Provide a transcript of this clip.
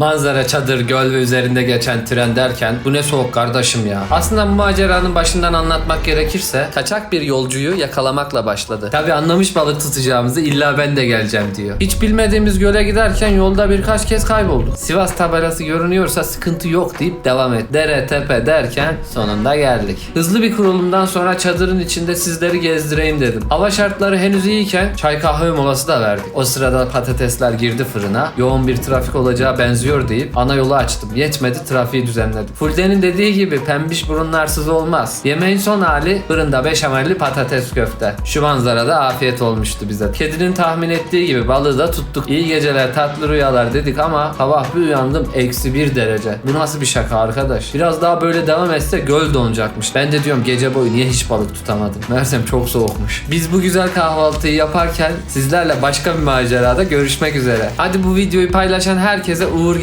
Manzara, çadır, göl ve üzerinde geçen tren derken bu ne soğuk kardeşim ya. Aslında bu maceranın başından anlatmak gerekirse kaçak bir yolcuyu yakalamakla başladı. Tabi anlamış balık tutacağımızı illa ben de geleceğim diyor. Hiç bilmediğimiz göle giderken yolda birkaç kez kaybolduk. Sivas tabelası görünüyorsa sıkıntı yok deyip devam et. Dere tepe derken sonunda geldik. Hızlı bir kurulumdan sonra çadırın içinde sizleri gezdireyim dedim. Hava şartları henüz iyiyken çay kahve molası da verdik. O sırada patatesler girdi fırına. Yoğun bir trafik olacağı benziyor deyip ana yolu açtım. Yetmedi trafiği düzenledim. Fulden'in dediği gibi pembiş burunlarsız olmaz. Yemeğin son hali fırında beşamelli patates köfte. Şu manzarada afiyet olmuştu bize. Kedinin tahmin ettiği gibi balığı da tuttuk. İyi geceler tatlı rüyalar dedik ama sabah bir uyandım eksi bir derece. Bu nasıl bir şaka arkadaş? Biraz daha böyle devam etse göl donacakmış. Ben de diyorum gece boyu niye hiç balık tutamadım? Meğersem çok soğukmuş. Biz bu güzel kahvaltıyı yaparken sizlerle başka bir macerada görüşmek üzere. Hadi bu videoyu paylaşan herkese uğur